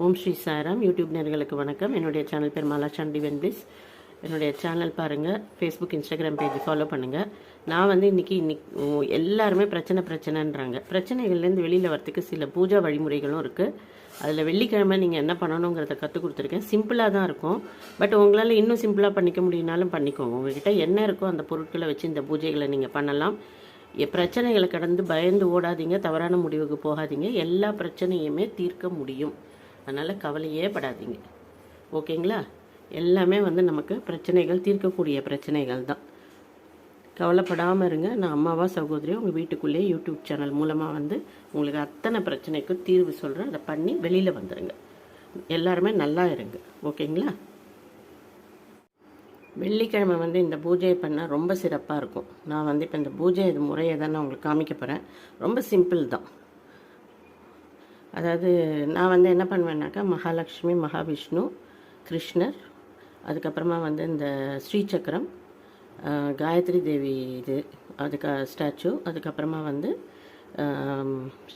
ஓம் Sri Sairam. YouTube நேர்களுக்கு வணக்கம். என்னுடைய சேனல் பேர் மாலா சண்டி வென்பிஸ் என்னுடைய சேனல் பாருங்கள் ஃபேஸ்புக் இன்ஸ்டாகிராம் பேஜ் ஃபாலோ பண்ணுங்கள் நான் வந்து இன்றைக்கி இன்னைக்கு எல்லாருமே பிரச்சனை பிரச்சனைன்றாங்க. பிரச்சனைகள்லேருந்து வெளியில் வரத்துக்கு சில பூஜா வழிமுறைகளும் இருக்குது அதில் வெள்ளிக்கிழமை நீங்கள் என்ன பண்ணணுங்கிறத கற்றுக் கொடுத்துருக்கேன். சிம்பிளாக தான் இருக்கும். பட் உங்களால் இன்னும் சிம்பிளாக பண்ணிக்க முடியும்னாலும் பண்ணிக்கோங்க. உங்ககிட்ட என்ன இருக்கோ அந்த பொருட்களை வச்சு இந்த பூஜைகளை நீங்கள் பண்ணலாம். எ- பிரச்சனைகளை கடந்து பயந்து ஓடாதீங்க. தவறான முடிவுக்கு போகாதீங்க. எல்லா பிரச்சனையுமே தீர்க்க முடியும். அதனால் கவலையே படாதீங்க. ஓகேங்களா? எல்லாமே வந்து நமக்கு பிரச்சனைகள் தீர்க்கக்கூடிய பிரச்சனைகள் தான். கவலைப்படாமல் இருங்க. நான் அம்மாவா சகோதரி உங்கள் வீட்டுக்குள்ளேயே யூடியூப் சேனல் மூலமாக வந்து உங்களுக்கு அத்தனை பிரச்சனைக்கும் தீர்வு சொல்கிறேன் அதை பண்ணி வெளியில் வந்துடுங்க எல்லாருமே நல்லா இருங்க. ஓகேங்களா? வெள்ளிக்கிழமை வந்து இந்த பூஜையை பண்ணால் ரொம்ப சிறப்பாக இருக்கும். நான் வந்து இப்போ இந்த பூஜை இது முறையை தான் நான் உங்களுக்கு காமிக்க போகிறேன் ரொம்ப சிம்பிள் தான். அதாவது நான் வந்து என்ன பண்ணுவேன்னாக்கா மகாலட்சுமி மகாவிஷ்ணு கிருஷ்ணர் அதுக்கப்புறமா வந்து இந்த ஸ்ரீசக்கரம் காயத்ரி தேவி இது அதுக்கு ஸ்டாச்சு அதுக்கப்புறமா வந்து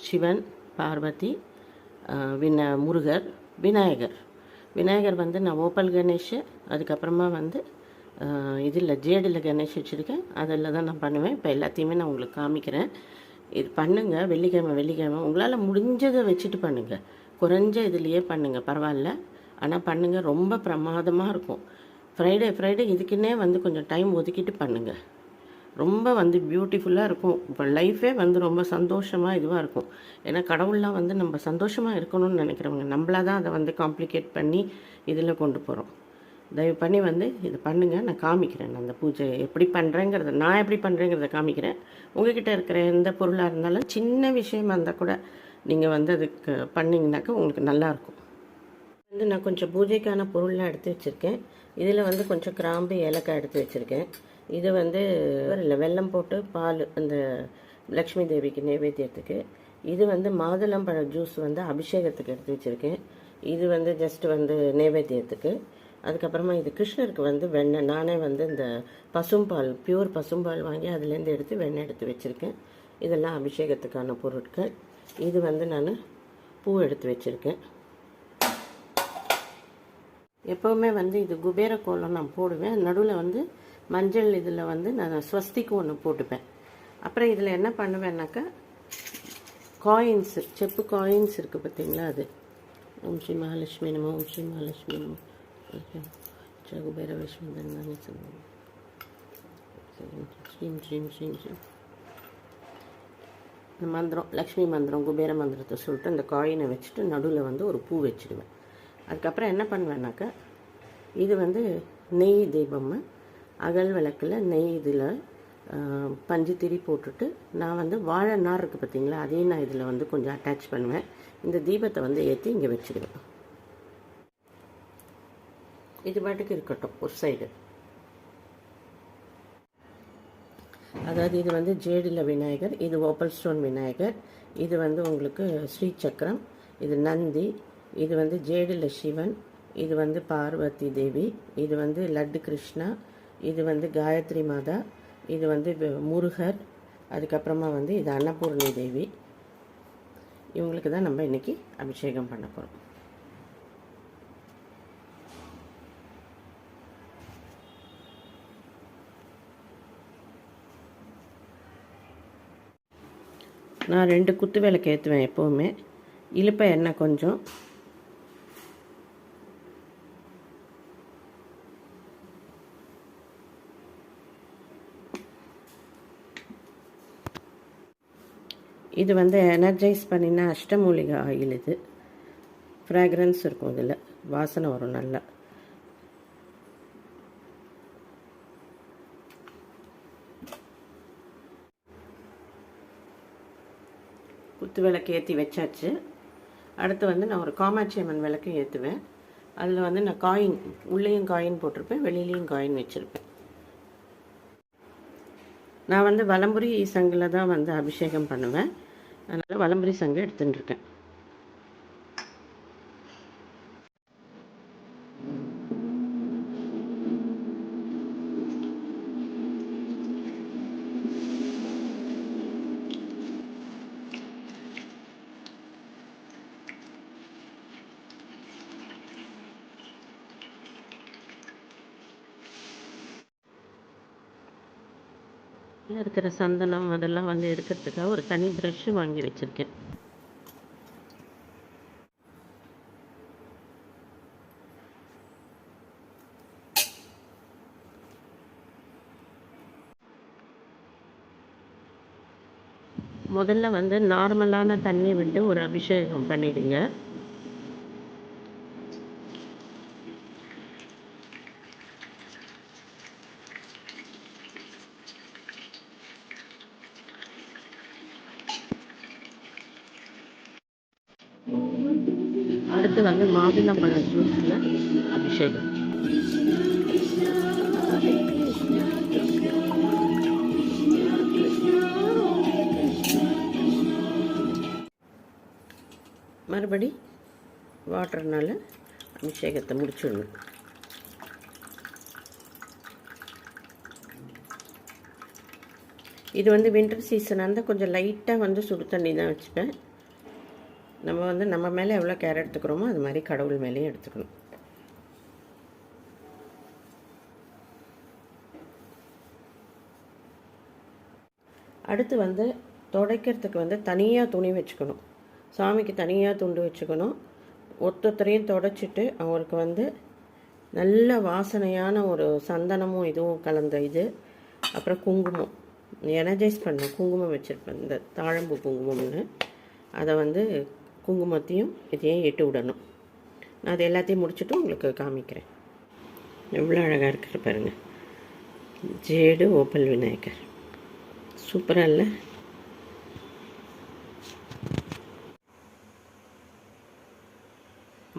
சிவன் பார்வதி வின முருகர் விநாயகர். விநாயகர் வந்து நான் ஓப்பல் கணேஷ் அதுக்கப்புறமா வந்து இதில் ஜேடில் கணேஷ் வச்சுருக்கேன். அதில் தான் நான் பண்ணுவேன். இப்போ எல்லாத்தையுமே நான் உங்களுக்கு காமிக்கிறேன். இது பண்ணுங்க வெள்ளிக்கிழமை வெள்ளிக்கிழமை. உங்களால் முடிஞ்சதை வச்சுட்டு பண்ணுங்கள் குறைஞ்ச இதுலேயே பண்ணுங்கள் பரவாயில்ல. ஆனால் பண்ணுங்கள் ரொம்ப பிரமாதமாக இருக்கும். ஃப்ரைடே ஃப்ரைடே இதுக்குன்னே வந்து கொஞ்சம் டைம் ஒதுக்கிட்டு பண்ணுங்கள் ரொம்ப வந்து பியூட்டிஃபுல்லாக இருக்கும். இப்போ லைஃபே வந்து ரொம்ப சந்தோஷமாக இதுவாக இருக்கும். ஏன்னா கடவுள்லாம் வந்து நம்ம சந்தோஷமாக இருக்கணும்னு நினைக்கிறவங்க நம்மளாக தான் அதை வந்து காம்ப்ளிகேட் பண்ணி இதில் கொண்டு போகிறோம் தயவு பண்ணி வந்து இது பண்ணுங்கள் நான் காமிக்கிறேன். நான் அந்த பூஜை எப்படி பண்ணுறேங்கிறத நான் எப்படி பண்ணுறேங்கிறத காமிக்கிறேன். உங்ககிட்ட இருக்கிற எந்த பொருளாக இருந்தாலும் சின்ன விஷயமா இருந்தால் கூட நீங்கள் வந்து அதுக்கு பண்ணிங்கனாக்கா உங்களுக்கு நல்லாயிருக்கும் வந்து நான் கொஞ்சம் பூஜைக்கான பொருள்லாம் எடுத்து வச்சுருக்கேன். இதில் வந்து கொஞ்சம் கிராம்பு ஏலக்காய் எடுத்து வச்சுருக்கேன். இது வந்து இல்லை வெல்லம் போட்டு பால் அந்த லக்ஷ்மி தேவிக்கு நைவேத்தியத்துக்கு. இது வந்து மாதுளம்பழ ஜூஸ் வந்து அபிஷேகத்துக்கு எடுத்து வச்சுருக்கேன். இது வந்து ஜஸ்ட் வந்து நைவேத்தியத்துக்கு. அதுக்கப்புறமா இது கிருஷ்ணருக்கு வந்து வெண்ணெய். நானே வந்து இந்த பசும்பால் பியூர் பசும்பால் வாங்கி அதுலேருந்து எடுத்து வெண்ணெய் எடுத்து வச்சுருக்கேன். இதெல்லாம் அபிஷேகத்துக்கான பொருட்கள். இது வந்து நான் பூ எடுத்து வச்சுருக்கேன். எப்போவுமே வந்து இது குபேர கோலம் நான் போடுவேன். நடுவில் வந்து மஞ்சள் இதில் வந்து நான் ஸ்வஸ்திக்கு ஒன்று போட்டுப்பேன். அப்புறம் இதில் என்ன பண்ணுவேன்னாக்கா காயின்ஸு செப்பு காயின்ஸ் இருக்குது பார்த்தீங்களா அது? ஓம் ஸ்ரீ மகாலட்சுமி நமோ ஓம் ஸ்ரீ மகாலட்சுமி நமோ. ஜெய குபேர விஷ்ணு தன்னானே சொல்லுவோம் ஸ்ரீம் ஸ்ரீம் ஸ்ரீம் Jim. இந்த மந்திரம் லக்ஷ்மி மந்திரம் குபேர மந்திரத்தை சொல்லிட்டு அந்த காயினை வச்சுட்டு நடுவில் வந்து ஒரு பூ வச்சுடுவேன் அதுக்கப்புறம் என்ன பண்ணுவேன்னாக்கா இது வந்து நெய் தீபம் அகல் விளக்கில் நெய் இதில் பஞ்சு திரி போட்டுட்டு நான் வந்து வாழை நார் இருக்குது பார்த்தீங்களா அதையும் நான் இதில் வந்து கொஞ்சம் அட்டாச் பண்ணுவேன். இந்த தீபத்தை வந்து ஏற்றி இங்கே வச்சுடுவேன் இது பாட்டுக்கு இருக்கட்டும் ஒரு சைடு அதாவது இது வந்து ஜேடில விநாயகர் இது ஓப்பல் ஸ்டோன் விநாயகர் இது வந்து உங்களுக்கு ஸ்ரீ சக்கரம் இது நந்தி இது வந்து ஜேடில சிவன் இது வந்து பார்வதி தேவி இது வந்து லட்டு கிருஷ்ணா இது வந்து காயத்ரி மாதா இது வந்து முருகர் அதுக்கப்புறமா வந்து இது அன்னபூர்ணி தேவி. இவங்களுக்கு தான் நம்ம இன்றைக்கி அபிஷேகம் பண்ண போகிறோம் நான் ரெண்டு குத்து விளக்கு ஏற்றுவேன் எப்போவுமே. இழுப்ப எண்ணெய் கொஞ்சம். இது வந்து எனர்ஜைஸ் பண்ணினா அஷ்டமூலிகை ஆயில் இது. ஃப்ராக்ரன்ஸ் இருக்கும் இதில். வாசனை வரும் நல்லா. குத்து விளக்கு ஏற்றி வச்சாச்சு. அடுத்து வந்து நான் ஒரு காமாட்சி அம்மன் விளக்கு ஏற்றுவேன் அதில் வந்து நான் காயின் உள்ளேயும் காயின் போட்டிருப்பேன் வெளியிலையும் காயின் வச்சுருப்பேன். நான் வந்து வலம்புரி சங்கில் தான் வந்து அபிஷேகம் பண்ணுவேன். அதனால் வலம்புரி சங்கு எடுத்துன்னு இருக்கிற சந்தனம் அதெல்லாம் வந்து எடுக்கிறதுக்காக ஒரு தனி ப்ரஷ்ஷு வாங்கி வச்சுருக்கேன். முதல்ல வந்து நார்மலான தண்ணி விட்டு ஒரு அபிஷேகம் பண்ணிடுங்க அடுத்து மாதுளம்பழ ஜூஸில்? அபிஷேகம். மறுபடி வாட்டர்னால அபிஷேகத்தை முடிச்சிடணும். இது வந்து வின்டர் சீசன் அந்த கொஞ்சம் லைட்டாக வந்து சுடு தண்ணி தான் வச்சுப்பேன். நம்ம வந்து நம்ம மேலே எவ்வளோ கேர் எடுத்துக்கிறோமோ அது மாதிரி கடவுள் மேலேயும் எடுத்துக்கணும். அடுத்து வந்து துடைக்கிறதுக்கு வந்து தனியாக துணி வச்சுக்கணும். சாமிக்கு தனியாக துண்டு வச்சுக்கணும். ஒத்தொத்தரையும் தொடச்சிட்டு அவருக்கு வந்து நல்ல வாசனையான ஒரு சந்தனமும் இதுவும் கலந்த இது. அப்புறம் குங்குமம். எனர்ஜைஸ் பண்ண குங்குமம் வச்சுருப்பேன். இந்த தாழம்பு குங்குமம்னு. அதை வந்து குங்குமத்தையும் இதையும் எட்டு விடணும். நான் அது எல்லாத்தையும் முடிச்சுட்டு உங்களுக்கு காமிக்கிறேன். எவ்வளோ அழகாக இருக்கிற பாருங்கள் ஜேடு ஓப்பல் விநாயகர். சூப்பராக இல்லை?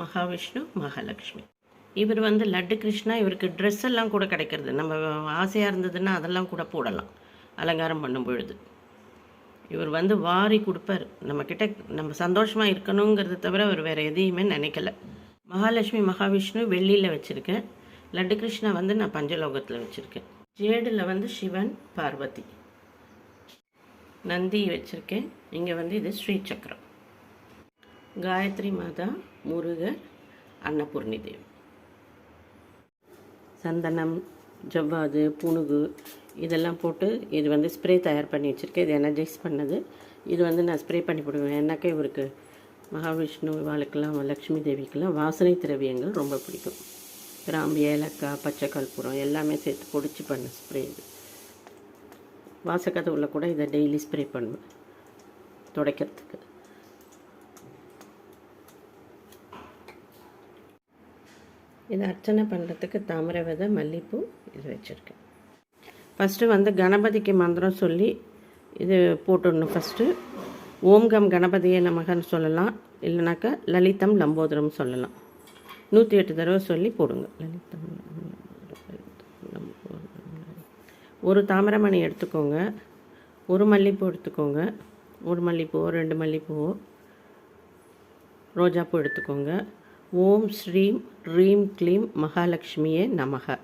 மகாவிஷ்ணு மகாலட்சுமி. இவர் வந்து லட்டு கிருஷ்ணா இவருக்கு ட்ரெஸ் எல்லாம் கூட கிடைக்கிறது. நம்ம ஆசையாக இருந்ததுன்னா அதெல்லாம் கூட போடலாம். அலங்காரம் பண்ணும் பொழுது இவர் வந்து வாரி கொடுப்பார். நம்மக்கிட்ட நம்ம சந்தோஷமாக இருக்கணுங்கிறத தவிர அவர் வேறு எதையுமே நினைக்கல. மகாலட்சுமி மகாவிஷ்ணு வெள்ளியில் வச்சுருக்கேன். லட்டு கிருஷ்ணா வந்து நான் பஞ்சலோகத்தில் வச்சுருக்கேன். ஜேடில் வந்து சிவன் பார்வதி. நந்தி வச்சுருக்கேன். இங்கே வந்து இது ஸ்ரீ சக்கரம் காயத்ரி மாதா முருகர் அன்னபூர்ணி தேவி. சந்தனம் ஜவ்வாது புணுகு இதெல்லாம் போட்டு இது வந்து ஸ்ப்ரே தயார் பண்ணி வச்சுருக்கேன். இது எனர்ஜைஸ் பண்ணது. இது வந்து நான் ஸ்ப்ரே பண்ணி போடுவேன். ஏன்னாக்கா இவருக்கு மகாவிஷ்ணு இவாளுக்கெல்லாம் லக்ஷ்மி தேவிக்கெல்லாம் வாசனை திரவியங்கள் ரொம்ப பிடிக்கும். கிராம்பு ஏலக்காய் பச்சை கற்பூரம் எல்லாமே சேர்த்து பொடிச்சு பண்ண ஸ்ப்ரே இது. வாசக்கதவுல கூட இதை டெய்லி ஸ்ப்ரே பண்ணுவேன். துடைக்கிறதுக்கு. இதை அர்ச்சனை பண்ணுறதுக்கு தாமரை விதை மல்லிப்பூ இது வச்சுருக்கேன். ஃபஸ்ட்டு வந்து கணபதிக்கு மந்திரம் சொல்லி இது போட்டுடணும் ஃபஸ்ட்டு. ஓம் கம் கணபதியே நமகன்னு சொல்லலாம். இல்லைனாக்கா லலிதம் லம்போதரம் சொல்லலாம். நூற்றி எட்டு தடவை சொல்லி போடுங்க. லலிதம் ஒரு தாமரமணி எடுத்துக்கோங்க. ஒரு மல்லிப்பூ எடுத்துக்கோங்க. ஒரு மல்லிப்பூ ரெண்டு மல்லிப்பூ ரோஜாப்பூ எடுத்துக்கோங்க. ஓம் ஸ்ரீம் ரீம் க்ளீம் மகாலட்சுமியே நமக.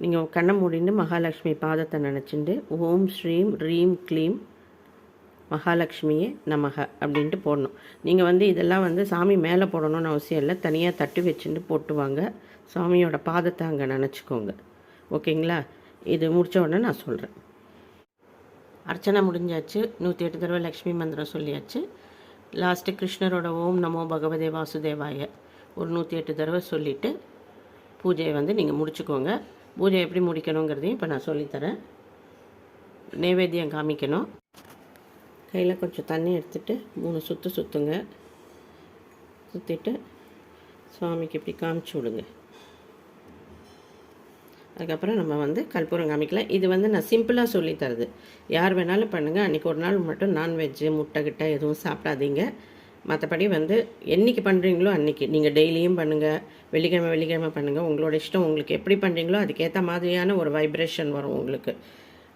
நீங்கள் கண்ணை மூடிட்டு மகாலட்சுமி பாதத்தை நினச்சிண்டு ஓம் ஸ்ரீம் ரீம் க்ளீம் மகாலட்சுமியே நமக அப்படின்ட்டு போடணும். நீங்கள் வந்து இதெல்லாம் வந்து சாமி மேலே போடணும்னு அவசியம் இல்லை. தனியாக தட்டி வச்சுட்டு போட்டுவாங்க. சாமியோட பாதத்தை அங்கே நினச்சிக்கோங்க. ஓகேங்களா? இது முடித்த உடனே நான் சொல்கிறேன் அர்ச்சனை முடிஞ்சாச்சு. நூற்றி எட்டு தடவை லக்ஷ்மி மந்திரம் சொல்லியாச்சு. லாஸ்ட்டு கிருஷ்ணரோட ஓம் நமோ பகவதே வாசுதேவாய ஒரு நூற்றி எட்டு தடவை சொல்லிவிட்டு பூஜையை வந்து நீங்கள் முடிச்சுக்கோங்க. பூஜை எப்படி முடிக்கணுங்கிறதையும் இப்போ நான் சொல்லித்தரேன். நைவேத்தியம் காமிக்கணும். கையில் கொஞ்சம் தண்ணி எடுத்துட்டு மூணு சுற்று சுற்றுங்க சுற்றிட்டு சுவாமிக்கு இப்படி காமிச்சு விடுங்க. அதுக்கப்புறம் நம்ம வந்து கற்பூரம் காமிக்கலாம். இது வந்து நான் சிம்பிளாக சொல்லித்தரது. யார் வேணாலும் பண்ணுங்கள் அன்றைக்கி ஒரு நாள் மட்டும் நான்வெஜ்ஜு முட்டை கிட்ட எதுவும் சாப்பிடாதீங்க. மற்றபடி வந்து என்றைக்கு பண்ணுறீங்களோ அன்றைக்கி நீங்கள் டெய்லியும் பண்ணுங்கள் வெள்ளிக்கிழமை வெள்ளிக்கிழமை பண்ணுங்கள் உங்களோட இஷ்டம் உங்களுக்கு எப்படி பண்ணுறீங்களோ அதுக்கேற்ற மாதிரியான ஒரு வைப்ரேஷன் வரும் உங்களுக்கு.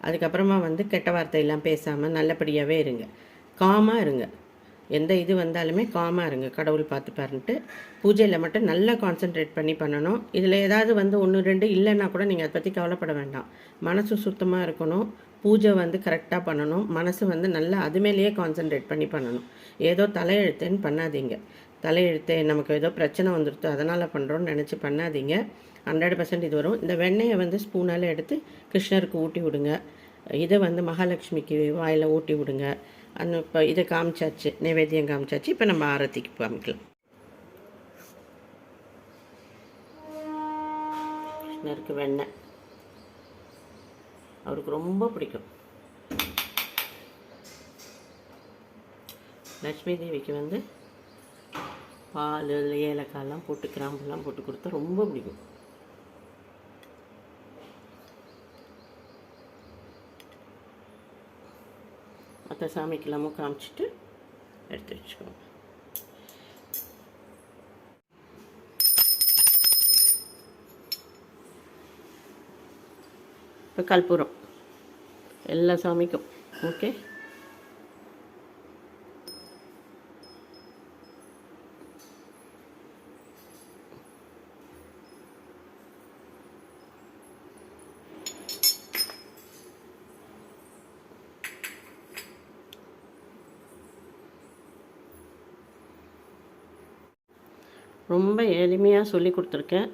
அதுக்கப்புறமா வந்து கெட்ட வார்த்தையெல்லாம் பேசாமல் நல்லபடியாகவே இருங்க. காமாக இருங்க. எந்த இது வந்தாலுமே காமாக இருங்க. கடவுள் பார்த்துப்பாருன்ட்டு பூஜையில் மட்டும் நல்லா கான்சென்ட்ரேட் பண்ணி பண்ணணும். இதில் ஏதாவது வந்து ஒன்று ரெண்டு இல்லைன்னா கூட நீங்கள் அதை பற்றி கவலைப்பட வேண்டாம். மனசு சுத்தமாக இருக்கணும். பூஜை வந்து கரெக்டாக பண்ணணும். மனசு வந்து நல்லா அது மேலேயே கான்சென்ட்ரேட் பண்ணி பண்ணணும். ஏதோ தலையெழுத்துன்னு பண்ணாதீங்க. தலையெழுத்தே நமக்கு ஏதோ பிரச்சனை வந்துடுது அதனால் பண்ணுறோன்னு நினச்சி பண்ணாதீங்க. ஹண்ட்ரட் பர்சன்ட் இது வரும். இந்த வெண்ணெயை வந்து ஸ்பூனால் எடுத்து கிருஷ்ணருக்கு ஊட்டி விடுங்க. இதை வந்து மகாலட்சுமிக்கு வாயில் ஊட்டி விடுங்க. அந்த இப்போ இதை காமிச்சாச்சு நைவேத்தியம் காமிச்சாச்சு. இப்போ நம்ம ஆரத்திக்கு காமிக்கலாம். கிருஷ்ணருக்கு வெண்ணெய். அவருக்கு ரொம்ப பிடிக்கும். லட்சுமி தேவிக்கு வந்து பால் ஏலக்காயெல்லாம் போட்டு கிராம்புலாம் போட்டு கொடுத்தா ரொம்ப பிடிக்கும். மற்ற சாமிக்கெல்லாமும் காமிச்சிட்டு எடுத்து வச்சுக்கோங்க. இப்போ கற்பூரம் எல்லா சாமிக்கும். ஓகே ரொம்ப எளிமையாக சொல்லி கொடுத்துருக்கேன்.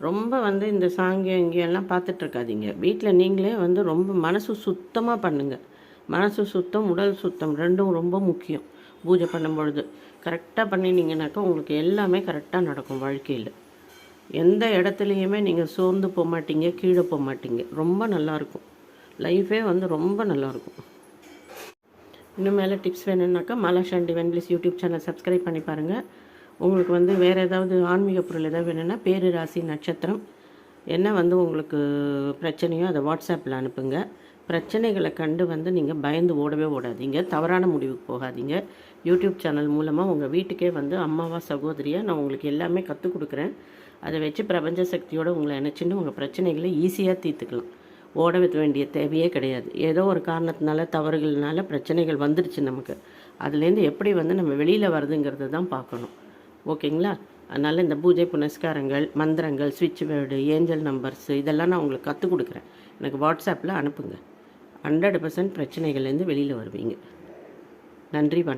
ரொம்ப வந்து இந்த சாங்கியம் இங்கேயெல்லாம் பார்த்துட்டு வீட்டில் நீங்களே வந்து ரொம்ப மனசு சுத்தமாக பண்ணுங்கள் மனசு சுத்தம் உடல் சுத்தம் ரெண்டும் ரொம்ப முக்கியம். பூஜை பண்ணும் பொழுது கரெக்டாக பண்ணினீங்கனாக்கா உங்களுக்கு எல்லாமே கரெக்டாக நடக்கும் வாழ்க்கையில். எந்த இடத்துலையுமே நீங்கள் சோர்ந்து போக மாட்டீங்க கீழே போக மாட்டீங்க. ரொம்ப நல்லாயிருக்கும் லைஃபே வந்து ரொம்ப நல்லாயிருக்கும் இன்னும் மேலே டிப்ஸ் வேணும்னாக்கா மாலாஷான் ஷாண்டி வென்லிஸ் யூடியூப் சேனல் சப்ஸ்கிரைப் பண்ணி பாருங்கள் உங்களுக்கு வந்து வேறு ஏதாவது ஆன்மீக பொருள் ஏதாவது வேணும்னா பேரு ராசி நட்சத்திரம் என்ன வந்து உங்களுக்கு பிரச்சனையோ அதை வாட்ஸ்அப்பில் அனுப்புங்க. பிரச்சனைகளை கண்டு வந்து நீங்கள் பயந்து ஓடவே ஓடாதீங்க. தவறான முடிவுக்கு போகாதீங்க. யூடியூப் சேனல் மூலமாக உங்கள் வீட்டுக்கே வந்து அம்மாவா சகோதரியாக நான் உங்களுக்கு எல்லாமே கற்றுக் கொடுக்குறேன். அதை வச்சு பிரபஞ்ச சக்தியோடு உங்களை நினச்சின்னு உங்கள் பிரச்சனைகளை ஈஸியாக தீர்த்துக்கலாம். ஓட வைக்க வேண்டிய தேவையே கிடையாது. ஏதோ ஒரு காரணத்தினால தவறுகள்னால பிரச்சனைகள் வந்துடுச்சு நமக்கு. அதுலேருந்து எப்படி வந்து நம்ம வெளியில் வருதுங்கிறது தான் பார்க்கணும். ஓகேங்களா? அதனால் இந்த பூஜை புனஸ்காரங்கள் மந்திரங்கள் சுவிட்ச் வேர்டு ஏஞ்சல் நம்பர்ஸு இதெல்லாம் நான் உங்களுக்கு கற்றுக் கொடுக்குறேன். எனக்கு வாட்ஸ்அப்பில் அனுப்புங்க. ஹண்ட்ரட் பர்சன்ட் பிரச்சனைகள்லேருந்து வெளியில் வருவீங்க. நன்றி வணக்கம்.